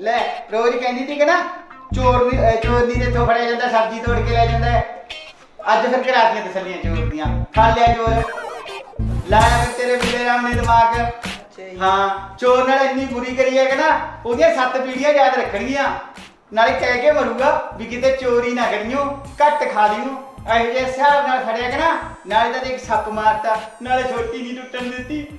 ਲੈ, ਰੋਜ਼ ਕਹਿੰਦੀ ਸੀ ਕਿ ਨਾ ਚੋਰ ਅਹ ਚੋਰ ਨਹੀਂ ਤੇ ਫੜਿਆ ਜਾਂਦਾ, ਸਬਜ਼ੀ ਤੋੜ ਕੇ ਲੈ ਜਾਂਦਾ ਹੈ। ਅੱਜ ਫਿਰ ਕਰਾਤੀਆਂ ਤਸੱਲੀਆਂ ਚੋਰ ਦੀਆਂ। ਖਾ ਲਿਆ ਚੋਰ। ਲਾਇਆ ਫਿਰ ਤੇਰੇ ਬਿਲੇ ਰਾਮ ਨੇ ਦਿਮਾਗ। ਹਾਂ, ਚੋਰ ਨਾਲ ਇੰਨੀ ਬੁਰੀ ਕਰੀ ਹੈ ਕਿ ਨਾ ਉਹਦੀਆਂ ਸੱਤ ਪੀੜੀਆਂ ਯਾਦ ਰੱਖਣਗੀਆਂ। ਨਾਲੇ ਕਹਿ ਕੇ ਮਰੂਗਾ ਵੀ ਕਿਤੇ ਚੋਰੀ ਨਾ ਕਰੀਓ ਘੱਟ ਖਾ ਲਿਓ ਇਹੋ ਜਿਹੇ ਹਿਸਾਬ ਨਾਲ ਫੜਿਆ ਕਿ ਨਾ, ਨਾਲੇ ਤਾਂ ਦੇਖ ਸੱਪ ਮਾਰਤਾ, ਨਾਲੇ ਛੋਟੀ ਨਹੀਂ ਟੁੱਟਣ ਦਿੱਤੀ।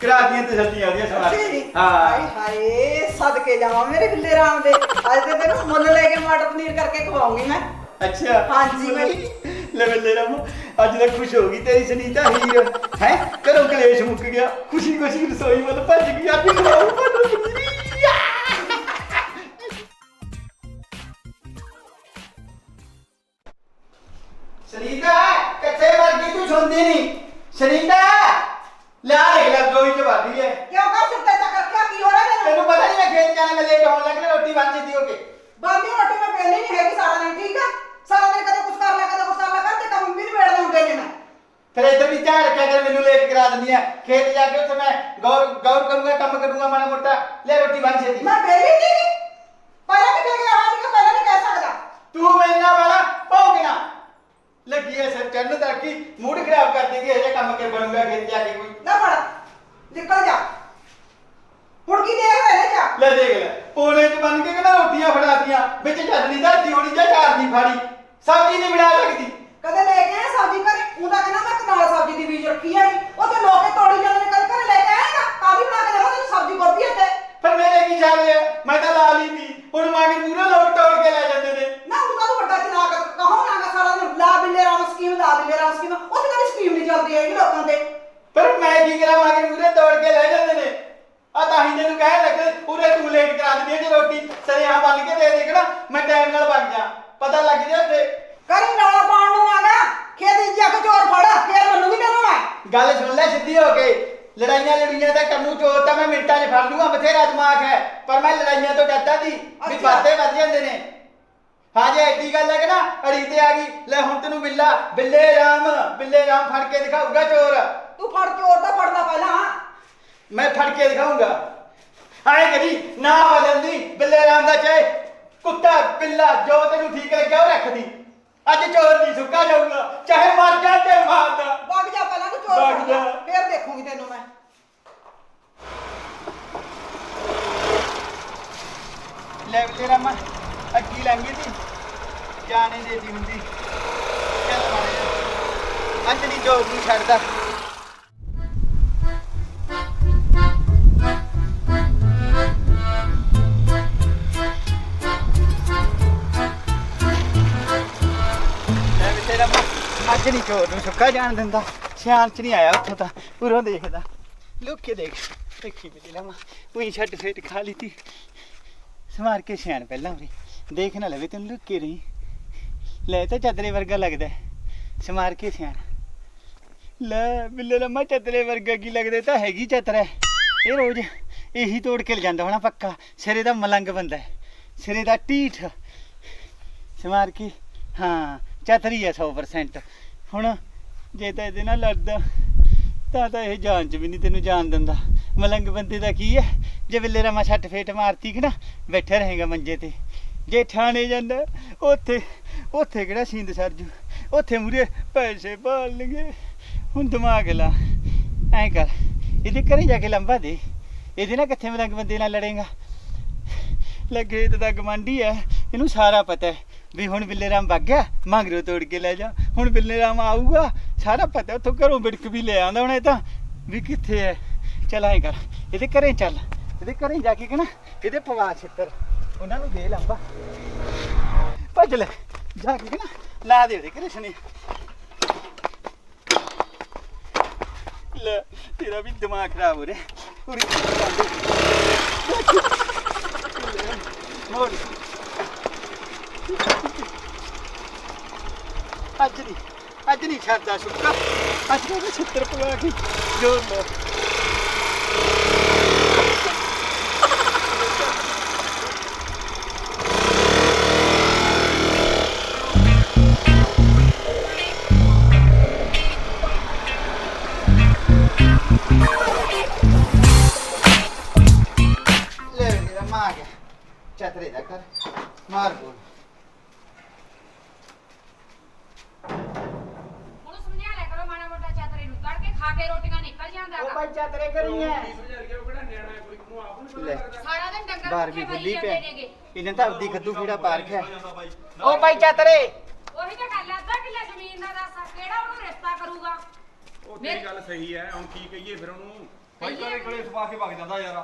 ਕਰਾਤੀਆਂ ਤਸੱਲੀਆਂ ਉਹਦੀਆਂ ਸਮਾਰ ਹਾਏ ਹਾਂ। ਹਾਏ ਸਦਕੇ ਜਾਵਾਂ ਮੇਰੇ ਬਿੱਲੇ ਰਾਮ ਦੇ। ਅੱਜ ਤੇ ਤੈਨੂੰ ਮੁੱਲ ਲੈ ਕੇ ਮਟਰ ਪਨੀਰ ਕਰਕੇ ਖਵਾਉਂਗੀ ਮੈਂ। ਅੱਛਾ। ਹਾਂਜੀ, ਮੈਂ- ਲੈ ਬੱਲੇ ਰਾਮ ਅੱਜ ਤਾਂ ਖੁਸ਼ ਹੋ ਗਈ ਤੇਰੀ ਸੁਨੀਤਾ ਹੀਰ। ਹੈ? ਕਰੋ ਕਲੇਸ਼ ਮੁੱਕ ਗਿਆ। ਖੁਸ਼ੀ ਖੁਸ਼ੀ ਰਸੋਈ ਵੱਲ ਭੱਜ ਗਈ। ਖਵਾਉ ਮਟਰ ਪਨੀਰ ਸੁਨੀਤਾ ਕਿੱਥੇ ਮਰ ਗਈ ਤੂੰ ਸੁਣਦੀ ਨਹੀਂ। ਸੁਨੀਤਾ ਲੈ ਦੇਖ ਲੈ ਦੋਈ ਚ ਵਾਦੀ ਹੈ ਕਿਉਂ ਕਰ ਸੁੱਤੇ ਚੱਕਰ ਕਿਆ ਕੀ ਹੋ ਰਿਹਾ ਤੈਨੂੰ ਤੈਨੂੰ ਪਤਾ ਨਹੀਂ ਮੈਂ ਖੇਤ ਜਾਣਾ ਮੈਂ ਲੇਟ ਹੋਣ ਲੱਗ ਰਿਹਾ ਰੋਟੀ ਬਣ ਜਾਂਦੀ ਹੋ ਕੇ ਬਾਂਦੀ ਰੋਟੀ ਮੈਂ ਪਹਿਲੇ ਨਹੀਂ ਹੈਗੀ ਸਾਰਾ ਦਿਨ ਠੀਕ ਆ ਸਾਰਾ ਦਿਨ ਕਦੇ ਕੁਛ ਕਰ ਲਿਆ ਕਦੇ ਕੁਛ ਕਰ ਲਿਆ ਕਰ ਤੇ ਕੰਮ ਵੀ ਵੇੜ ਹੁੰਦੇ ਨੇ ਮੈਂ ਫਿਰ ਇੱਧਰ ਵੀ ਧਿਆਨ ਰੱਖਿਆ ਕਰ ਦਿੰਦੀ ਆ ਖੇਤ ਜਾ ਕੇ ਉੱਥੇ ਮੈਂ ਗੌਰ ਗੌਰ ਕਰੂੰਗਾ ਕੰਮ ਕਰੂੰਗਾ ਮਾੜਾ ਮੋਟਾ। ਲੈ ਰੋਟੀ ਬਣ ਛੇਤੀ। ਮੈਂ ਪਹਿਲੇ ਨਹੀਂ ਪਹਿਲਾਂ ਕਿੱਥੇ ਗਿਆ ਹਾਂ ਨਹੀਂ ਪਹਿਲਾਂ ਨਹੀਂ ਕਹਿ ਸਕਦਾ। ਤੂੰ ਮੈਨਾਂ ਵਾਲਾ ਭੌਂਕਣਾ ਲੱਗੀ ਐ ਸਿਰ ਚੜਨ ਤੱਕੀ ਮੂਡ ਖਰਾਬ ਕਰ ਦੇਗੀ ਇਹ ਕੰਮ ਕੇ ਬਣੂਗਾ ਖੇਤ ਜਾ ਕੇ ਕੋਈ? ਨਾ ਫੜ ਨਿਕਲ ਜਾ। ਹੁਣ ਕੀ ਦੇਖ ਰਹੇ ਜਾ? ਲੈ ਦੇਖ ਲੈ ਪੋਣੇ ਚ ਬਣ ਕੇ ਕਹਿੰਦਾ ਰੋਟੀਆਂ ਫੜਾਤੀਆਂ ਵਿੱਚ ਚਟਨੀ ਧਰਤੀ ਹੋਣੀ ਜਾਂ ਚਾਰ ਦੀ ਫਾੜੀ ਸਬਜ਼ੀ ਨਹੀਂ ਬਣਾ ਸਕਦੀ। ਕਦੇ ਲੈ ਕੇ ਆਇਆ ਸਬਜ਼ੀ ਘਰੇ? ਉਹਦਾ ਕਹਿੰਦਾ ਮੈਂ ਕਨਾਲ ਸਬਜ਼ੀ ਦੀ ਬੀਜ ਰੱਖੀ ਆ ਉਹ ਤੇ ਲੋਕੇ ਤੋੜੀ ਜਾਂਦੇ ਨੇ ਕਦੇ ਘਰੇ ਲੈ ਕੇ ਆਏਗਾ ਕਾਦੀ ਬਣਾ ਕੇ ਦੇਵਾਂ ਤੈਨੂੰ ਸਬਜ਼ੀ ਗੋਭੀ ਅਤੇ ਫਿਰ ਮੇਰੇ ਕੀ ਆ ਮੈਂ ਤਾਂ ਲਾ ਲਈ ਸੀ। ਹੁਣ ਮਾਂ ਕੇ ਮੂਹਰੇ ਲੋਕ ਤੋੜ ਕੇ ਲੈ ਜਾਂਦੇ ਨੇ। ਨਾ ਉਹ ਤਾਂ ਵੱਡਾ ਚਲਾ ਕੇ ਕਹੋ ਨਾ ਗਾ ਸਾਰਾ ਦਿਨ ਲਾ ਬਿੱਲੇ ਰਾਮ ਸਕੀਮ ਲਾ ਬਿੱਲੇ ਰਾਮ ਸਕੀਮ। ਉੱਥੇ ਤਾਂ ਸਕੀਮ ਨਹੀਂ ਚੱਲਦੀ ਹੈਗੀ ਲੋਕਾਂ ਦੇ ਪਰ ਮੈਂ ਕੀ ਕਰਾਂ? ਮਾਂ ਕੇ ਮੂਹਰੇ ਤੋੜ ਕੇ ਲੈ ਜਾਂਦੇ ਨੇ। ਆ ਤਾਂ ਹੀ ਤੈਨੂੰ ਕਹਿਣ ਲੱਗੇ ਪੂਰੇ ਤੂੰ ਲੇਟ ਕਰਾ ਦਿੰਦੀ ਹੈ ਜੇ ਰੋਟੀ। ਸਰੇ ਆ ਬਣ ਕੇ ਦੇ ਦੇਖ ਨਾ ਮੈਂ ਟਾਈਮ ਨਾਲ ਵਗ ਜਾ। ਪਤਾ ਲੱਗ ਜਾ ਉੱਥੇ। ਕਰੀ ਰੌਲਾ ਨੂੰ ਖੇਤ ਜਾ ਕੇ ਚੋਰ ਫੜ ਫੇਰ ਮੈਨੂੰ ਵੀ ਮੈਂ ਗੱਲ ਸੁਣ ਲੈ ਸਿੱਧੀ ਹੋ ਕੇ ਲੜਾਈਆਂ ਲੜੀਆਂ ਤਾਂ ਕੰਨੂ ਚੋਰ ਤਾਂ ਮੈਂ ਮਿੰਟਾਂ 'ਚ ਫੜ ਲੂੰਗਾ ਬਥੇਰਾ ਦਿਮਾਗ ਹੈ ਪਰ ਮੈਂ ਲੜਾਈਆਂ ਤੋਂ ਡਰਦਾ ਸੀ ਵੀ ਅੱਛਾ। ਬਾਤੇ ਵੱਧ ਜਾਂਦੇ ਨੇ। ਹਾਂ ਜੇ ਐਡੀ ਗੱਲ ਹੈ ਕਿ ਨਾ ਅੜੀ ਤੇ ਆ ਗਈ ਲੈ ਹੁਣ ਤੈਨੂੰ ਬਿੱਲਾ ਬਿੱਲੇ ਰਾਮ ਬਿੱਲੇ ਰਾਮ ਫੜ ਕੇ ਦਿਖਾਊਗਾ ਚੋਰ। ਤੂੰ ਫੜ ਚੋਰ ਦਾ ਫੜਦਾ ਪਹਿਲਾਂ। ਮੈਂ ਫੜ ਕੇ ਦਿਖਾਊਂਗਾ। ਆਏ ਕਰੀ ਨਾ ਬਦਲਦੀ ਬਿੱਲੇ ਰਾਮ ਦਾ ਚਾਹੇ ਕੁੱਤਾ ਬਿੱਲਾ ਜੋ ਤੈਨੂੰ ਠੀਕ ਲੱਗਿਆ ਉਹ ਰੱਖਦੀ ਅੱਜ ਚੋਰ ਨਹੀਂ ਸੁੱਕਾ ਜਾਊਗਾ ਚਾਹੇ ਮਰ ਜਾ ਤੇ ਮਾਰਦਾ ਵਗ ਜਾ ਪਹਿਲਾਂ ਤੂੰ ਚੋਰ ਵਗ ਜਾ। ਫੇਰ ਦੇਖੂਗੀ ਤੈਨੂੰ ਮੈਂ। ਲੈ ਤੇਰਾ ਮਾ ਅੱਗੀ ਲੰਗੀ ਦੀ ਜਾਣੇ ਦੇ ਦੀ। ਹੁੰਦੀ ਚੱਲ ਮਾਰੇ ਅੱਜ ਨਹੀਂ ਜੋ ਨੂੰ ਛੱਡਦਾ। ਅੱਜ ਨਹੀਂ ਚੋਰ ਨੂੰ ਸੁੱਕਾ ਜਾਣ ਦਿੰਦਾ ਸਿਆਣ ਚ ਨਹੀਂ ਆਇਆ ਉੱਥੋਂ ਤਾਂ, ਉਰੋਂ ਦੇਖਦਾ। ਲੁੱਕ ਕੇ ਦੇਖ, ਦੇਖੀ ਵੀ ਤੇਰਾ ਉਹੀ ਛੱਡ ਫੇਟ ਖਾ ਲਈਤੀ। ਸਮਾਰ ਕੇ ਸਿਆਣ ਪਹਿਲਾਂ ਵੀ। ਦੇਖ ਨਾ ਲਵੇ ਤੈਨੂੰ ਲੁੱਕ ਕੇ ਰਹੀ। ਲੈ ਤਾਂ ਚਾਦਰੇ ਵਰਗਾ ਲੱਗਦਾ ਸਮਾਰ ਕੇ ਸਿਆਣ। ਲੈ, ਬਿੱਲੇ ਲੰਮਾ ਚਾਦਰੇ ਵਰਗਾ ਕੀ ਲੱਗਦਾ ਤਾਂ ਹੈਗੀ ਚਾਤਰਾ ਇਹ ਰੋਜ਼ ਇਹੀ ਤੋੜ ਕੇ ਲੈ ਜਾਂਦਾ ਹੋਣਾ ਪੱਕਾ। ਸਿਰੇ ਦਾ ਮਲੰਗ ਬੰਦਾ ਸਿਰੇ ਦਾ ਢੀਠ। ਸਮਾਰ ਕੇ, ਹਾਂ ਚਾਤਰੀ ਹੈ 100% ਹੁਣ ਜੇ ਤਾਂ ਇਹਦੇ ਨਾਲ ਲੜਦਾ, ਤਾਂ ਤਾਂ ਇਹ ਜਾਨ ਚ ਵੀ ਨਹੀਂ ਤੈਨੂੰ ਜਾਨ ਦਿੰਦਾ। ਮਲੰਗ ਬੰਦੇ ਦਾ ਕੀ ਹੈ? ਜੇ ਬਿੱਲੇ ਰਮਾ ਛੱਟ ਫੇਟ ਮਾਰਤੀ ਕਿ ਨਾ, ਬੈਠਾ ਰਹੇਗਾ ਮੰਜੇ ਤੇ। ਜੇ ਠਾਣੇ ਜਾਂਦਾ, ਉੱਥੇ ਉੱਥੇ ਕਿਹੜਾ ਸਿੰਦ ਸਰਜੂ ਉੱਥੇ ਮੂਰੇ ਪੈਸੇ ਭਾਲਣਗੇ ਹੁਣ ਦਿਮਾਗ ਲਾ। ਐਂ ਕਰ, ਇਹਦੇ ਘਰੇ ਜਾ ਕੇ ਲੰਬਾ ਦੇ। ਇਹਦੇ ਨਾਲ ਕਿੱਥੇ ਮਲੰਗ ਬੰਦੇ ਨਾਲ ਲੜੇਗਾ? ਲੱਗੇ ਤੇ ਤਾਂ ਗਮੰਡੀ ਹੈ, ਇਹਨੂੰ ਸਾਰਾ ਪਤਾ ਹੈ ਵੀ ਹੁਣ ਬਿੱਲੇ ਰਾਮ ਵਗ ਗਿਆ, ਮੰਗਰੋ ਤੋੜ ਕੇ ਲੈ ਜਾ। ਹੁਣ ਬਿੱਲੇ ਰਾਮ ਆਊਗਾ, ਸਾਰਾ ਪਤਾ ਉੱਥੋਂ ਘਰੋਂ ਬਿੜਕ ਵੀ ਲੈ ਆਉਂਦਾ ਹੁਣ ਇਹ ਤਾਂ, ਵੀ ਕਿੱਥੇ ਹੈ ਚੱਲ ਐਂ ਕਰ, ਇਹਦੇ ਘਰੇ ਚੱਲ, ਇਹਦੇ ਘਰੇ ਜਾ ਕੇ ਕਹਣਾ, ਇਹਦੇ ਪਵਾ ਛਿੱਤਰ, ਉਹਨਾਂ ਨੂੰ ਦੇ ਲੰਬਾ। ਭੱਜ ਲੈ, ਜਾ ਕੇ ਕਹਣਾ, ਲਾ ਦੇ ਉਹਦੇ ਘਰੇ ਸਨੇ ਲੈ, ਤੇਰਾ ਵੀ ਦਿਮਾਗ ਖਰਾਬ ਹੋ ਰਿਹਾ, ਉਰੀ ਮੋੜ। ਅੱਜ ਨਹੀਂ ਅੱਜ ਨਹੀਂ ਛੱਡਦਾ ਸੁੱਕਾ ਅੱਜ ਤਾਂ ਛਿੱਤਰ ਪਵਾ ਕੇ ਜੋਰ ਲੋ ਲੈ ਮੇਰਾ ਮਾਂ ਆ ਗਿਆ ਚਤਰੇ ਦਾ ਕਰ ਮਾਰ ਬੋਲ ਹੁਣ ਸਮਝਾ ਲਿਆ ਕਰੋ ਮਾੜਾ ਮੋਟਾ ਚਾਤਰੇ ਨੂੰ ਕੱਢ ਕੇ ਰੋਟੀਆਂ ਨਿਕਲ ਜਾਂਦਾ ਉਹ ਗਾ। ਚਤਰੇ ਕਰੀ ਹੈ ਲੈ। ਸਾਰਾ ਦਿਨ ਡੰਗਰ ਬਾਹਰ ਵੀ ਜਾਂਦੇ ਪਿਆ। ਇਹਨੇ ਤਾਂ ਆਪਦੀ ਕੱਦੂ ਕੀੜਾ ਪਾ ਰੱਖਿਆ। ਉਹ ਭਾਈ ਚਤਰੇ ਉਹੀ ਤਾਂ ਗੱਲ ਆ ਅੱਧਾ ਕਿੱਲਾ ਜ਼ਮੀਨ ਦਾ ਦੱਸ ਕਿਹੜਾ ਉਹਨੂੰ ਰਿਸ਼ਤਾ ਕਰੂਗਾ? ਉਹ ਤੇਰੀ ਗੱਲ ਸਹੀ ਹੈ ਹੁਣ ਕੀ ਕਹੀਏ ਫਿਰ ਉਹਨੂੰ? ਭਾਈ ਕਲੇ ਕਲੇ ਸਪਾ ਕੇ ਵਗ ਜਾਂਦਾ ਯਾਰ।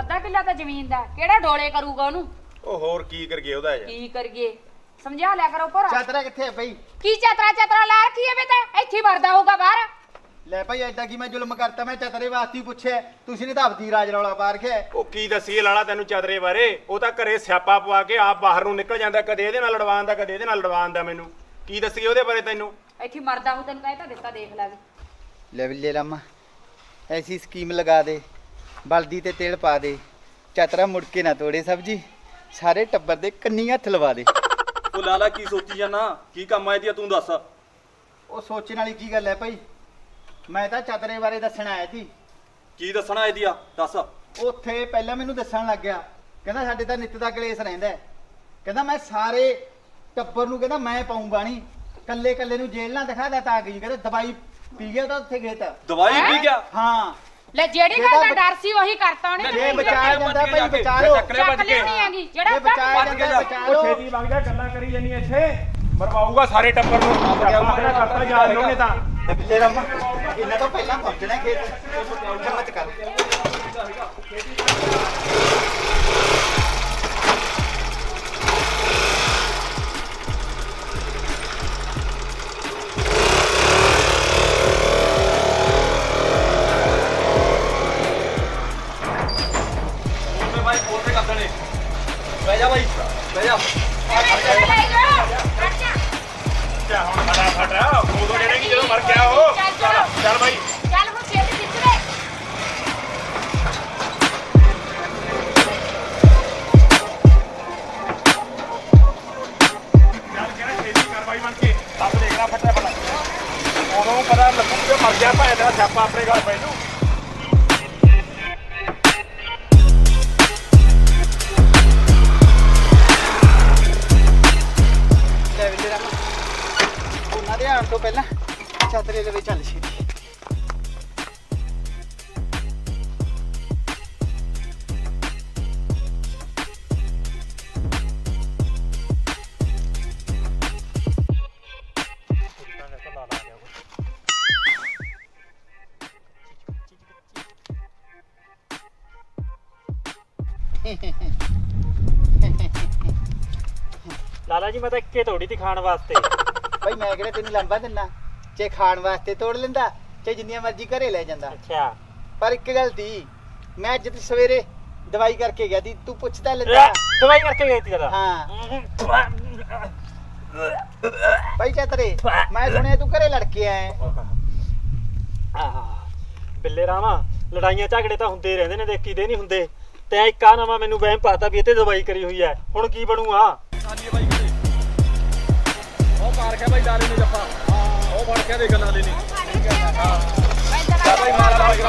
ਅੱਧਾ ਕਿੱਲਾ ਤਾਂ ਜ਼ਮੀਨ ਦਾ ਕਿਹੜਾ ਡੋਲੇ ਕਰੂਗਾ ਉਹਨੂੰ? ਉਹ ਹੋਰ ਕੀ ਕਰਗੇ ਉਹਦਾ ਯਾਰ। ਕੀ ਕਰੀਏ? ਸਮਝਾ ਲਿਆ ਕਰੋ ਪਰ ਚਤਰਾ ਕਿੱਥੇ ਹੈ ਭਾਈ? ਕੀ ਚਾਤਰਾ ਚਾਤਰਾ ਲਾ ਰੱਖੀ ਹੈ ਬੇ ਤਾਂ ਇੱਥੇ ਹੀ ਵਰਦਾ ਹੋਊਗਾ ਬਾਹਰ। ਲੈ ਭਾਈ ਐਡਾ ਕੀ ਮੈਂ ਜ਼ੁਲਮ ਕਰਤਾ? ਮੈਂ ਚਤਰੇ ਵਾਸਤੇ ਹੀ ਪੁੱਛਿਆ। ਤੁਸੀਂ ਨੇ ਤਾਂ ਆਪਦੀ ਰਾਜ ਰੌਲਾ ਪਾ ਰੱਖਿਆ। ਉਹ ਕੀ ਦੱਸੀਏ ਲਾਲਾ ਤੈਨੂੰ ਚਾਦਰੇ ਬਾਰੇ? ਉਹ ਤਾਂ ਘਰੇ ਸਿਆਪਾ ਪਵਾ ਕੇ ਆਪ ਬਾਹਰ ਨੂੰ ਨਿਕਲ ਜਾਂਦਾ ਕਦੇ ਇਹਦੇ ਨਾਲ ਲੜਵਾਉਣ ਦਾ ਕਦੇ ਇਹਦੇ ਨਾਲ ਲੜਵਾਉਣ ਦਾ ਮੈਨੂੰ। ਕੀ ਦੱਸੀਏ ਉਹਦੇ ਬਾਰੇ ਤੈਨੂੰ? ਇੱਥੇ ਮਰਦਾ ਹੋ ਤੈਨੂੰ ਕਹਿ ਤਾਂ ਦਿੱਤਾ ਦੇਖ ਲੈ। ਵੀ। ਲੈ ਬਿੱਲੇ ਰਾਮਾ ਐਸੀ ਸਕੀਮ ਲਗਾ ਦੇ ਬਲਦੀ ਤੇ ਤੇਲ ਪਾ ਦੇ ਚਤਰਾ ਮੁੜ ਕੇ ਨਾ ਤੋੜੇ ਸਬਜੀ ਸਾਰੇ ਟੱਬਰ ਦੇ ਕੰਨੀ ਹੱਥ ਲਵਾ ਦੇ। ਉਹ ਲਾਲਾ ਕੀ ਸੋਚੀ ਜਾਨਾ? ਕੀ ਕੰਮ ਆਇਆ ਦੀ ਤੂੰ ਦੱਸ। ਉਹ ਸੋਚਣ ਵਾਲੀ ਕੀ ਗੱਲ ਹੈ ਭਾਈ? ਮੈਂ ਤਾਂ ਚਤਰੇ ਬਾਰੇ ਦੱਸਣ ਆਇਆ ਸੀ। ਕੀ ਦੱਸਣਾ ਇਹਦੀ ਆ? ਦੱਸ। ਉੱਥੇ ਪਹਿਲਾਂ ਮੈਨੂੰ ਦੱਸਣ ਲੱਗ ਗਿਆ। ਕਹਿੰਦਾ ਸਾਡੇ ਤਾਂ ਨਿੱਤ ਦਾ ਕਲੇਸ਼ ਰਹਿੰਦਾ ਹੈ। ਕਹਿੰਦਾ ਮੈਂ ਸਾਰੇ ਟੱਬਰ ਨੂੰ ਕਹਿੰਦਾ ਮੈਂ ਪਾਉਂ ਬਾਣੀ। ਕੱਲੇ ਕੱਲੇ ਨੂੰ ਜੇਲ੍ਹ ਨਾ ਦਿਖਾ ਦਿੱਤਾ ਆ ਗਈ ਕਹਿੰਦਾ ਦਵਾਈ ਪੀ ਗਿਆ ਤਾਂ ਉੱਥੇ ਗੇਤ ਦਵਾਈ ਪੀ ਗਿਆ? ਹਾਂ। ਲੈ ਜਿਹੜੀ ਜੇ ਗੱਲ ਦਾ ਡਰ ਸੀ ਉਹੀ ਕਰਤਾ ਉਹਨੇ। ਜੇ ਬਚਾਇਆ ਜਾਂਦਾ ਭਾਈ ਬਚਾ ਲਓ ਚੱਕ ਲੈ ਚੱਕ ਕੇ। ਲੈਣੀ ਹੈਗੀ। ਜੇ ਜਿਹੜਾ ਬਚਾਇਆ ਕੇ ਜਾਂਦਾ ਜਾ। ਬਚਾ ਉਹ ਲਓ ਛੇਤੀ ਵਗ ਜਾ ਗੱਲਾਂ ਕਰੀ ਜਾਨੀ ਇੱਥੇ। ਮਰਵਾਊਗਾ ਸਾਰੇ ਟੱਬਰ ਨੂੰ। ਕਰਤਾ ਜਾ ਉਹਨੇ ਤਾਂ। ਤੇ ਬਿੱਲੇ ਰਾਮਾ ਇਹਨਾਂ ਤੋਂ ਪਹਿਲਾਂ ਪਹੁੰਚਣਾ ਖੇਤ ਹਿੰਮਤ ਕਰ ਉਹਨੇ ਭਾਈ ਫੋਨ ਤੇ ਕਰ ਦੇਣੇ ਬਹਿ ਜਾ ਭਾਈ ਬਹਿ ਜਾ ਜਾ ਹੁਣ ਫਟਾਫਟ। ਉਦੋਂ ਜਿਹੜੇ ਕਿ ਜਦੋਂ ਮਰ ਗਿਆ ਉਹ। ਚੱਲ ਚਲੋ। ਚੱਲ ਬਾਈ। ਚੱਲ ਹੁਣ ਛੇਤੀ ਖਿੱਚ ਲੈ ਚੱਲ ਕਿਹੜਾ ਛੇਤੀ ਕਾਰਵਾਈ ਬਣ ਕੇ ਆਪ ਦੇਖ ਲੈ ਫਟਾਫਟ। ਉਦੋਂ ਪਤਾ ਲੱਗੂ ਕਿ ਮਰ ਗਿਆ ਭਾਵੇਂ ਤੇਰਾ ਸਿਆਪਾ ਆਪਣੇ ਘਰ ਪੈ ਜੂ। ਚਤਰੇ ਦੇ ਵਿੱਚ ਚੱਲ ਛੇਤੀ। ਲਾਲਾ ਜੀ ਮੈਂ ਤਾਂ ਇੱਕੇ ਤੋੜੀ ਤੀ ਖਾਣ ਵਾਸਤੇ। ਭਾਈ ਮੈਂ ਕਿਹੜਾ ਤੈਨੂੰ ਲੰਬਾ ਦਿੰਨਾ? ਚੇ ਖਾਣ ਵਾਸਤੇ ਤੋੜ ਲੈਂਦਾ ਚੇ ਜਿੰਨੀਆਂ ਮਰਜ਼ੀ ਘਰੇ ਲੈ ਜਾਂਦਾ। ਅੱਛਾ। ਪਰ ਇੱਕ ਗੱਲ ਤੀ ਮੈਂ ਅੱਜ ਸਵੇਰੇ ਦਵਾਈ ਕਰਕੇ ਗਿਆ ਸੀ ਤੂੰ ਪੁੱਛਦਾ ਲੈਂਦਾ। ਦਵਾਈ ਕਰਕੇ ਗਈ ਤੀ ਜਰਾ ਹਾਂ। ਭਾਈ ਚਤਰੇ ਮੈਂ ਸੁਣਿਆ ਤੂੰ ਘਰੇ ਲੜ ਕੇ ਆਇਆ। ਆਹ ਬਿੱਲੇ ਰਾਮਾ ਲੜਾਈਆਂ ਝਗੜੇ ਤਾਂ ਹੁੰਦੇ ਹੀ ਰਹਿੰਦੇ ਨੇ ਦੇਖੀ ਦੇ ਨਹੀਂ ਹੁੰਦੇ। ਤੇ ਇੱਕ ਆ ਨਵਾਂ ਮੈਨੂੰ ਵਹਿਮ ਪਾਤਾ ਵੀ ਇੱਥੇ ਦਵਾਈ ਕਰੀ ਹੋਈ ਹੈ। ਹੁਣ ਕੀ ਬਣੂਗਾ? ਭਾਈ ਕਿਤੇ ਉਹ ਮਾਰ ਕੇ ਭਾਈ ਲਾਲੇ ਨੇ ਜੱਫਾ ਉਹ ਫੜ ਕੇ ਦੇਖ ਲਾਲੇ ਨੇ ਚੱਲ ਭਾਈ ਮਾਰ ਲਾ ਭਾਈ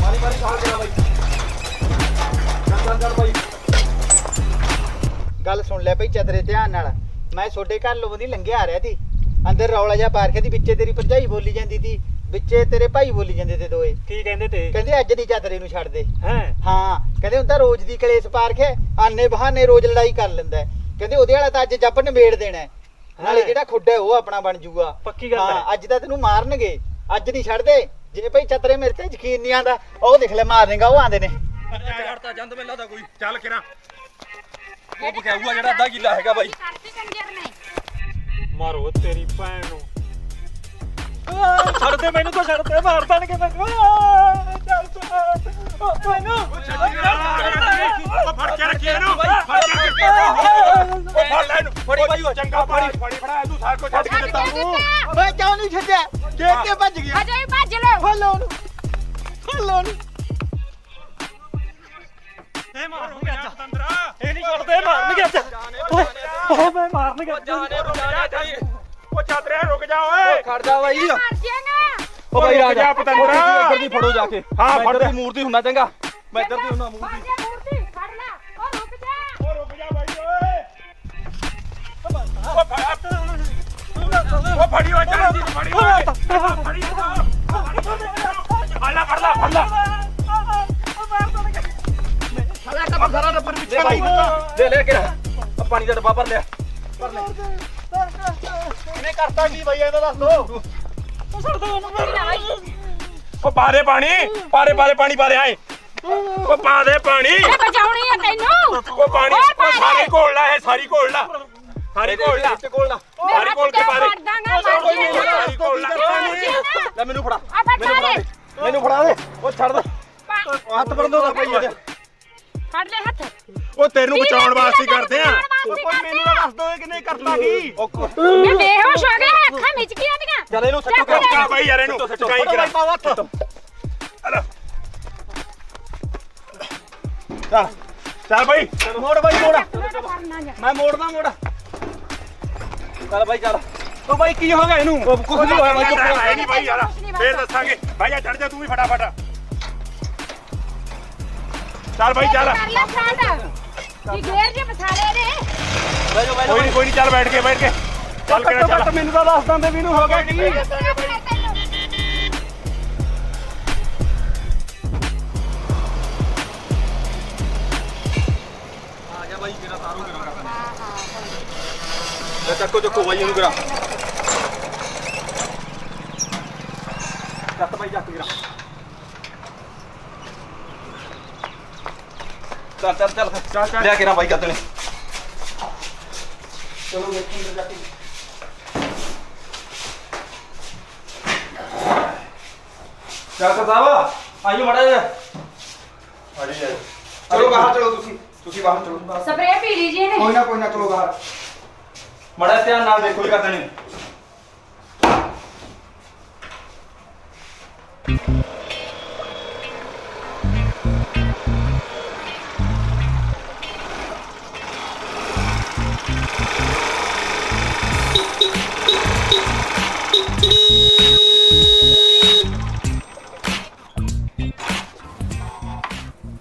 ਮਾਰੀ ਮਾਰੀ ਖਾਲ ਦੇ ਭਾਈ ਚੱਲ ਚੱਲ ਚੱਲ ਭਾਈ ਗੱਲ ਸੁਣ ਲੈ ਭਾਈ ਚਤਰੇ ਧਿਆਨ ਨਾਲ। ਮੈਂ ਛੋਡੇ ਘਰ ਲੋਂ ਦੀ ਲੰਘਿਆ ਆ ਰਿਹਾ ਸੀ। ਅੰਦਰ ਰੌਲਾ ਜਿਹਾ ਪਾਰਖਿਆ ਦੀ ਵਿੱਚੇ ਤੇਰੀ ਭਰਜਾਈ ਬੋਲੀ ਜਾਂਦੀ ਸੀ ਵਿੱਚੇ ਤੇਰੇ ਭਾਈ ਬੋਲੀ ਜਾਂਦੇ ਤੇ ਦੋਏ। ਕੀ ਕਹਿੰਦੇ ਤੇ? ਕਹਿੰਦੇ ਅੱਜ ਦੀ ਚਤਰੇ ਨੂੰ ਛੱਡ ਦੇ। ਹੈ? ਹਾਂ ਕਹਿੰਦੇ ਹੁਣ ਤਾਂ ਰੋਜ਼ ਦੀ ਕਲੇਸ਼ ਪਾਰਖ ਹੈ ਆਨੇ ਬਹਾਨੇ ਰੋਜ਼ ਲੜਾਈ ਕਰ ਲੈਂਦਾ। ਕਹਿੰਦੇ ਉਹਦੇ ਵਾਲਾ ਤਾਂ ਅੱਜ ਜੱਬ ਨਿਬੇੜ ਦੇਣਾ। ਨਾਲੇ। ਜਿਹੜਾ ਖੁੱਡਾ ਉਹ ਆਪਣਾ ਬਣ ਜਾਊਗਾ ਪੱਕੀ ਗੱਲ ਹਾਂ ਹੈ। ਅੱਜ ਤਾਂ ਤੈਨੂੰ ਮਾਰਨਗੇ। ਅੱਜ ਨਹੀਂ ਛੱਡਦੇ। ਜੇ ਭਾਈ ਚਤਰੇ ਮੇਰੇ ਤੇ ਯਕੀਨ ਨਹੀਂ ਆਂਦਾ ਉਹ ਦੇਖ ਲੈ ਮਾਰ ਦੇਗਾ ਉਹ ਆਂਦੇ ਨੇ। ਚੜਤਾ ਜੰਦ ਮੇਲਾ ਦਾ ਕੋਈ ਚੱਲ ਕਿਰਾ ਉਹ ਬਕਾਊਗਾ ਜਿਹੜਾ ਅੱਧਾ ਕਿੱਲਾ ਹੈਗਾ ਨੇ ਮਾਰੋ ਤੇਰੀ ਭੈਣ ਨੂੰ। ਛੱਡ ਦੇ ਮੈਨੂੰ ਤਾਂ ਛੱਡ ਦੇ ਮਾਰ ਦੇਣਗੇ ਮੈਨੂੰ। ਚੱਲ ਚੱਲ ਉਹ ਮੈਨੂੰ ਚੰਗਾ ਫੜੀ ਫੜੀ ਫੜਾ ਤੂੰ ਸਾਰ ਕੋ ਛੱਡ ਕੇ ਛੱਡ ਦਿੱਤਾ ਕੇ ਦਿੱਤਾ। ਓਏ ਕਿਉਂ ਨਹੀਂ ਛੱਡਿਆ? ਦੇਖ ਕੇ ਭੱਜ ਗਿਆ। ਅਜੇ ਵੀ ਭੱਜ ਲਓ। ਫੜ ਲਓ ਉਹਨੂੰ ਫੜ ਲਓ ਉਹਨੂੰ। ਇਹ ਮਾਰੂਗਾ ਪਤੰਦਰਾ ਇਹ ਨਹੀਂ ਛੱਡਦੇ ਮਾਰਨਗੇ ਅੱਜ। ਓਏ ਓਏ ਮੈਂ ਮਾਰਨਗੇ। ਅੱਜ। ਜਾਨੇ ਬਚਾਣਾ ਚਾਹੀਏ ਉਹ ਚਾਦਰੇ ਰੁਕ ਜਾ ਓਏ। ਖੜ ਜਾ ਬਾਈ। ਮਰ ਜਾਏਗਾ ਉਹ ਭਾਈ ਆ ਰੁਕ ਜਾ। ਪਤੰਦਰਾ ਇੱਧਰ ਦੀ ਫੜੋ ਜਾ ਕੇ। ਹਾਂ, ਫੜ। ਦੀ ਮੂਰਤੀ ਹੁੰਨਾ ਚੰਗਾ। ਮੈਂ ਇੱਧਰ ਦੀ ਹੁੰਨਾ ਫੜ ਮੂਰਤੀ। ਉਹ ਫੜ ਚਾਚੀ ਨੂੰ ਫੜੀ ਓਏ ਫੜੀ ਫੜ ਲੈ ਫੜ ਲੈ ਫੜ ਲੈ ਸਾਲਾ ਕੰਮ ਸਾਰਾ ਪਿੱਛੇ ਲੈ ਬਾਈ ਲੈ ਲੈ ਕੇ ਆ ਪਾਣੀ ਦਾ ਡੱਬਾ ਭਰ ਲਿਆ ਇਹਨੇ ਕਰਤਾ ਕੀ ਬਈ ਇਹਦਾ ਦੱਸ ਦੋ ਉਹ ਪਾ ਦੇ ਪਾਣੀ ਪਾ ਦੇ ਪਾ ਦੇ ਪਾਣੀ ਪਾ ਦੇ ਆਏ ਉਹ ਪਾ ਦੇ ਪਾਣੀ ਬਚਾਉਣੀ ਆ ਤੈਨੂੰ ਉਹ ਪਾਣੀ ਉਹ। ਸਾਰੀ ਘੋਲ ਲੈ ਇਹ ਸਾਰੀ ਘੋਲ ਲੈ ਤੇ ਕੋਲ ਨਾ ਮੈਂ ਸਾਰੀ ਘੋਲ ਕੇ ਪਾ ਦੇ ਹੱਥ ਤੇ ਮਾਰ ਦਾਂਗਾ, ਮਾਰ ਕੋਈ ਨਹੀਂ ਦੇਣਾ। ਸਾਰੀ ਘੋਲ ਲੈ ਲੈ ਮੈਨੂੰ ਫੜਾ। ਆ ਫੜ ਮੈਨੂੰ ਫੜਾ ਲੈ ਦੇ। ਮੈਨੂੰ ਫੜਾ ਦੇ। ਉਹ ਛੱਡ ਦੇ। ਪਾ- ਹੱਥ ਫੜਨ ਦੋ ਤਾਂ ਭਾਈ ਇਹਦੇ ਫੜ ਲੈ ਹੱਥ। ਉਹ ਤੈਨੂੰ ਬਚਾਉਣ ਵਾਸਤੇ ਹੀ ਕਰਦੇ ਆ। ਕੋਈ ਮੈਨੂੰ ਤਾਂ ਦੱਸ ਦੋ ਇਹ ਕਿਨੇ ਕਰਤਾ ਕੀ। ਉਹ ਕੋ- ਮੈਂ ਬੇਹੋਸ਼ ਹੋ ਗਿਆ ਅੱਖਾਂ ਮਿਚ ਗਈਆਂ ਦੀਆਂ ਚੱਲ ਇਹਨੂੰ ਸੱਟੋ ਚੱਲ ਕਾ ਬਾਈ ਯਾਰ ਇਹਨੂੰ ਚਕਾਈ ਕਰਾ। ਚੱਲ। ਚੱਲ ਬਾਈ ਮੋੜ ਬਾਈ ਮੋੜ। ਮੈਂ ਮੋੜਦਾ ਮੋੜ। ਚੱਲ ਬਾਈ ਚੱਲ। ਉਹ ਬਾਈ ਕੀ ਹੋ ਗਿਆ ਇਹਨੂੰ? ਕੁਝ ਨਹੀਂ ਹੋਇਆ ਬਾਈ ਚੁੱਪ ਕਰ। ਨਹੀਂ ਬਾਈ ਯਾਰ ਫੇਰ ਦੱਸਾਂਗੇ। ਬਾਈ ਆ ਚੜ ਜਾ ਤੂੰ ਵੀ ਫਟਾਫਟ। ਚੱਲ ਬਾਈ ਚੱਲ। ਕਰ ਲੈ ਗੇਰ ਜੇ ਮਸਾਲੇ ਨੇ? ਕੋਈ ਨਹੀਂ ਕੋਈ ਨਹੀਂ ਚੱਲ ਬੈਠ ਕੇ ਬੈਠ ਕੇ। ਚੱਲ ਕਿਹੜਾ ਚੱਲ। ਮੈਨੂੰ ਤਾਂ ਦੱਸ ਦਿੰਦੇ ਵੀ ਇਹਨੂੰ ਹੋ ਗਿਆ ਕੀ। ਚੱਕੋ ਚੱਕੋ ਬਾਈ ਇਹਨੂੰ ਕਰਾ। ਚੱਕ ਬਾਈ ਚੱਕ ਕਰਾ ਚੱਲ ਚੱਲ ਚੱਲ। ਚੱਲ, ਚੱਲ। ਲਿਆ ਕੇ ਨਾ ਬਾਈ ਕੱਤ ਨੇ। ਚਲੋ ਵੇਖੀ ਅੰਦਰ ਜਾ ਕੇ। ਚੱਲ ਸਾਹਿਬ ਆਇਓ ਮੜਾ ਜਾ ਚਲੋ ਬਾਹਰ ਚਲੋ ਤੁਸੀਂ। ਤੁਸੀਂ ਬਾਹਰ ਚਲੋ। ਸਪਰੇਅ ਪੀ ਲਈ ਜੀ ਇਹਨੇ। ਕੋਈ ਨਾ ਕੋਈ ਨਾ ਚਲੋ ਬਾਹਰ। ਮੜਾ ਧਿਆਨ ਨਾਲ ਦੇਖੋ ਹੀ ਕਰਦੇ ਨੇ।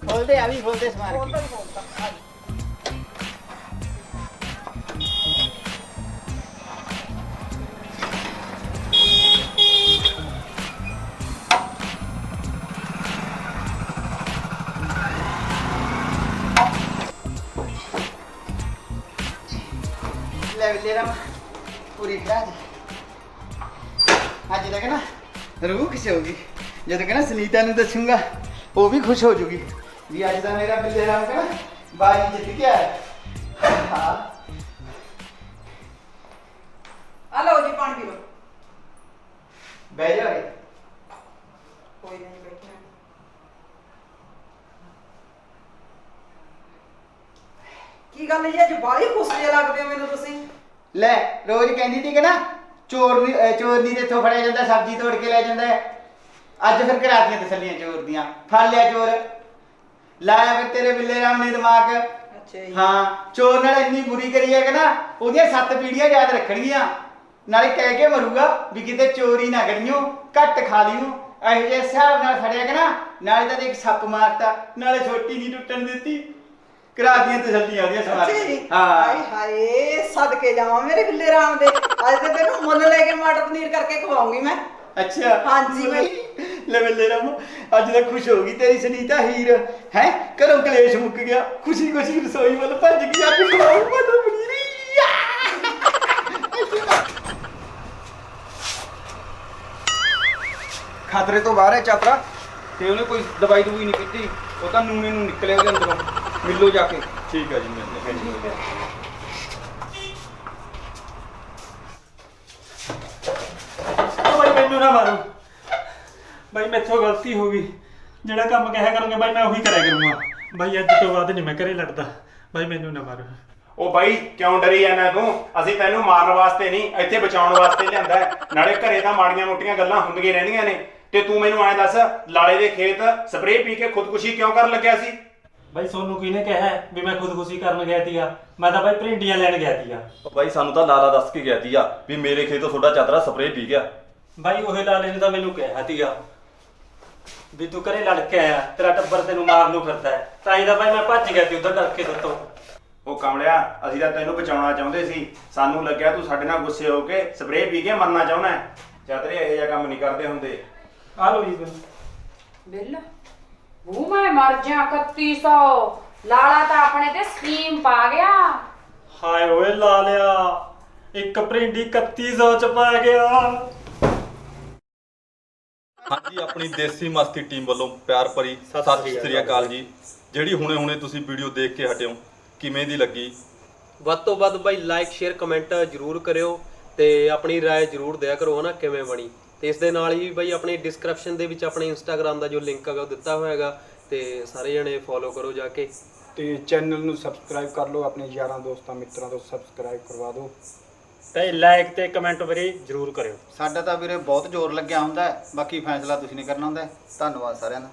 ਖੋਲਦੇ ਆ ਵੀ ਖੋਲਦੇ ਸਮਾਰ ਕੇ ਪੂਰੀ ਖਾ ਜੀ ਅੱਜ ਤੱਕ ਨਾ ਰੂਹ ਖੁਸ਼ ਹੋਗੀ ਜਦੋਂ ਕਹਿੰਦਾ ਸੁਨੀਤਾ ਨੂੰ ਦੱਸੂਗਾ ਉਹ ਵੀ ਖੁਸ਼ ਹੋ ਜੂਗੀ। ਵੀ ਅੱਜ ਦਾ ਮੇਰਾ ਬਿੱਲੇ ਰਾਮ ਕਹਿੰਦਾ ਬਾਜੀ ਜਿੱਤ ਗਿਆ ਹੈ। ਹਾਂ। ਆ ਲਓ ਜੀ ਪਾਣੀ ਪੀ ਲਓ ਬਹਿ ਜਾ ਰੇ ਕੋਈ ਨਹੀਂ ਬੈਠਣਾ ਕੀ ਗੱਲ ਹੈ ਜੀ ਅੱਜ ਬਾਹਲੀ ਲੱਗਦੇ ਹੋ ਮੈਨੂੰ ਤੁਸੀਂ। ਲੈ ਰੋਜ਼ ਕਹਿੰਦੀ ਸੀ ਕਿ ਨਾ ਚੋਰ ਅਹ ਚੋਰ ਨਹੀਂ ਇੱਥੋਂ ਫੜਿਆ ਜਾਂਦਾ ਸਬਜ਼ੀ ਤੋੜ ਕੇ ਲੈ ਜਾਂਦਾ ਹੈ। ਅੱਜ ਫਿਰ ਕਰਾਤੀਆਂ ਤਸੱਲੀਆਂ ਚੋਰ ਦੀਆਂ। ਫੜ ਲਿਆ ਚੋਰ। ਲਾਇਆ ਫਿਰ ਤੇਰੇ ਬਿੱਲੇ ਰਾਮ ਨੇ ਦਿਮਾਗ। ਅੱਛਾ ਜੀ। ਹਾਂ ਚੋਰ ਨਾਲ ਇੰਨੀ ਬੁਰੀ ਕਰੀ ਹੈ ਕਿ ਨਾ ਉਹਦੀਆਂ ਸੱਤ ਪੀੜੀਆਂ ਯਾਦ ਰੱਖਣਗੀਆਂ। ਨਾਲੇ ਕਹਿ ਕੇ ਮਰੂਗਾ ਵੀ ਕਿਤੇ ਚੋਰੀ ਨਾ ਕਰੀਓ ਘੱਟ ਖਾ ਲਿਓ। ਇਹੋ ਜਿਹੇ ਹਿਸਾਬ ਨਾਲ ਫੜਿਆ ਕਿ ਨਾ ਨਾਲੇ ਤਾਂ ਦੇਖ ਸੱਪ ਮਾਰਤਾ ਨਾਲੇ ਛੋਟੀ ਨਹੀਂ ਟੁੱਟਣ ਦਿੱਤੀ। ਕਰਾਤੀਆਂ ਤਸੱਲੀਆਂ ਉਹਦੀਆਂ ਅੱਛਾ ਜੀ। ਹਾਂ। ਹਾਏ ਹਾਏ ਸਦਕੇ ਜਾਵਾਂ ਮੇਰੇ ਬਿੱਲੇ ਰਾਮ ਦੇ। ਅੱਜ ਤੇ ਤੈਨੂੰ ਮੁੱਲ ਲੈ ਕੇ ਮਟਰ ਪਨੀਰ ਕਰਕੇ ਖਵਾਉਂਗੀ ਮੈਂ। ਅੱਛਾ। ਹਾਂਜੀ ਮੈਂ ਲੈ ਬੱਲੇ ਰਾਮ ਅੱਜ ਤਾਂ ਖੁਸ਼ ਹੋ ਗਈ ਤੇਰੀ ਸੁਨੀਤਾ ਹੀਰ। ਹੈ? ਘਰੋਂ ਕਲੇਸ਼ ਮੁੱਕ ਗਿਆ। ਖੁਸ਼ੀ ਖੁਸ਼ੀ ਰਸੋਈ ਵੱਲ ਭੱਜ ਗਈ। ਅੱਜ ਖਵਾਉ ਮਤਲਬ ਪਨੀਰੀ। ਖਤਰੇ ਤੋਂ ਬਾਹਰ ਹੈ ਚਾਤਰਾ। ਤੇ ਉਹਨੇ ਕੋਈ ਦਵਾਈ ਦੂਈ ਨਹੀਂ ਕੀਤੀ ਉਹ ਤਾਂ ਨੂਨੇ ਨੂੰ ਨਿਕਲੇ ਉਹਦੇ ਅੰਦਰੋਂ। ਮਿਲੋ ਜਾ ਕੇ। ਠੀਕ ਹੈ ਜੀ ਮਿਲਦੇ ਹਾਂ ਓ ਬਾਈ ਮੈਨੂੰ ਨਾ ਮਾਰੋ। ਬਾਈ ਮੈਥੋਂ ਗਲਤੀ ਹੋ ਗਈ। ਜਿਹੜਾ ਕੰਮ ਕਹਿਆ ਕਰੂੰਗਾ ਬਾਈ ਮੈਂ ਉਹੀ ਕਰਿਆ ਕਰੂੰਗਾ। ਬਾਈ ਅੱਜ ਤੋਂ ਬਾਅਦ ਨਹੀਂ ਮੈਂ ਘਰੇ ਲੜਦਾ। ਬਾਈ ਮੈਨੂੰ ਨਾ ਮਾਰੋ। ਉਹ ਬਾਈ ਕਿਉਂ ਡਰੀ ਜਾਂਦਾ ਤੂੰ? ਅਸੀਂ ਤੈਨੂੰ ਮਾਰਨ ਵਾਸਤੇ ਨਹੀਂ ਇੱਥੇ ਬਚਾਉਣ ਵਾਸਤੇ ਲਿਆਂਦਾ ਹੈ। ਨਾਲੇ ਘਰੇ ਤਾਂ ਮਾੜੀਆਂ ਮੋਟੀਆਂ ਗੱਲਾਂ ਹੁੰਦੀਆਂ ਰਹਿੰਦੀਆਂ ਨੇ। ਤੇ ਤੂੰ ਮੈਨੂੰ ਐਂ ਦੱਸ ਲਾਲੇ ਦੇ ਖੇਤ ਸਪਰੇਅ ਪੀ ਕੇ ਖੁਦਕੁਸ਼ੀ ਕਿਉਂ ਕਰਨ ਲੱਗਿਆ ਸੀ? ਬਾਈ ਸੋਨੂੰ ਕਿਹਨੇ ਕਿਹਾ ਹੈ ਵੀ ਮੈਂ ਖੁਦਕੁਸ਼ੀ ਕਰਨ ਗਿਆ ਤੀਆ? ਮੈਂ ਤਾਂ ਬਾਈ ਭਿੰਡੀਆਂ ਲੈਣ ਗਿਆ ਤੀਆ। ਉਹ ਬਾਈ ਸਾਨੂੰ ਤਾਂ ਲਾਲਾ ਦੱਸ ਕੇ ਗਿਆ ਤੀਆ ਵੀ ਮੇਰੇ ਖੇਤੋਂ ਤੁਹਾਡਾ ਚਾਤਰਾ ਸਪਰੇਅ ਪੀ ਗਿਆ। ਬਾਈ ਉਹ ਲਾਲੇ ਨੇ ਤਾਂ ਮੈਨੂੰ ਕਿਹਾ ਤੀਆ ਵੀ ਤੂੰ ਘਰੇ ਲੜ ਕੇ ਆਇਆ ਤੇਰਾ ਟੱਬਰ ਤੈਨੂੰ ਮਾਰਨ ਨੂੰ ਫਿਰਦਾ ਹੈ। ਤਾਂ ਤਾਂ ਬਾਈ ਮੈਂ ਭੱਜ ਗਿਆ ਤੀ ਉਧਰ ਡਰ ਕੇ ਦਿੱਤੋਂ ਉਹ ਕਮਲਿਆ ਅਸੀਂ ਤਾਂ ਤੈਨੂੰ ਬਚਾਉਣਾ ਚਾਹੁੰਦੇ ਸੀ। ਸਾਨੂੰ ਲੱਗਿਆ ਤੂੰ ਸਾਡੇ ਨਾਲ ਗੁੱਸੇ ਹੋ ਕੇ ਸਪਰੇਅ ਪੀ ਕੇ ਮਰਨਾ ਚਾਹੁੰਦਾ ਹੈ। ਚਾਤਰੇ ਇਹੋ ਜਿਹਾ ਕੰਮ ਨਹੀਂ ਕਰਦੇ ਹੁੰਦੇ। ਆ ਲਓ ਜੀ ਬਿੱਲ। ਬਿੱਲ? ਉਹ ਮੈਂ ਮਰ ਜਾ 3100 ਲਾਲਾ ਤਾਂ ਆਪਣੇ ਤੇ ਸਕੀਮ ਪਾ ਗਿਆ ਹਾਏ ਓਏ ਲਾ ਲਿਆ ਇੱਕ ਪ੍ਰਿੰਡੀ 3100 ਚ ਪਾ ਗਿਆ ਹਾਂਜੀ ਆਪਣੀ ਦੇਸੀ ਮਸਤੀ ਟੀਮ ਵੱਲੋਂ ਪਿਆਰ ਭਰੀ ਸਤਿ ਸ੍ਰੀ ਅਕਾਲ ਜੀ ਜਿਹੜੀ ਹੁਣੇ ਹੁਣੇ ਤੁਸੀਂ ਵੀਡੀਓ ਦੇਖ ਕੇ ਹਟਿਓ ਕਿਵੇਂ ਦੀ ਲੱਗੀ ਵੱਧ ਤੋਂ ਵੱਧ ਬਾਈ ਲਾਈਕ ਸ਼ੇਅਰ ਕਮੈਂਟ ਜਰੂਰ ਕਰਿਓ ਤੇ ਆਪਣੀ رائے ਜਰੂਰ ਦਿਆ ਕਰੋ ਹਨਾ ਕਿਵੇਂ ਬਣੀ ਤੇ ਇਸ ਦੇ ਨਾਲ ਹੀ ਬਾਈ ਆਪਣੀ ਡਿਸਕ੍ਰਿਪਸ਼ਨ ਦੇ ਵਿੱਚ ਆਪਣੇ ਇੰਸਟਾਗ੍ਰam ਦਾ ਜੋ ਲਿੰਕ ਹੈਗਾ ਉਹ ਦਿੱਤਾ ਹੋਇਆ ਹੈਗਾ ਤੇ ਸਾਰੇ ਜਣੇ ਫੋਲੋ ਕਰੋ ਜਾ ਕੇ। ਤੇ ਚੈਨਲ ਨੂੰ ਸਬਸਕ੍ਰਾਈਬ ਕਰ ਲਓ ਆਪਣੇ ਯਾਰਾਂ ਦੋਸਤਾਂ ਮਿੱਤਰਾਂ ਤੋਂ ਸਬਸਕ੍ਰਾਈਬ ਕਰਵਾ ਦਿਓ। ਤੇ ਲਾਈਕ ਤੇ ਕਮੈਂਟ ਵੀਰੇ ਜਰੂਰ ਕਰਿਓ। ਸਾਡਾ ਤਾਂ ਵੀਰੇ ਬਹੁਤ ਜ਼ੋਰ ਲੱਗਿਆ ਹੁੰਦਾ ਹੈ, ਬਾਕੀ ਫੈਸਲਾ ਤੁਸੀਂ ਨੇ ਕਰਨਾ ਹੁੰਦਾ ਹੈ। ਧੰਨਵਾਦ ਸਾਰਿਆਂ ਦਾ।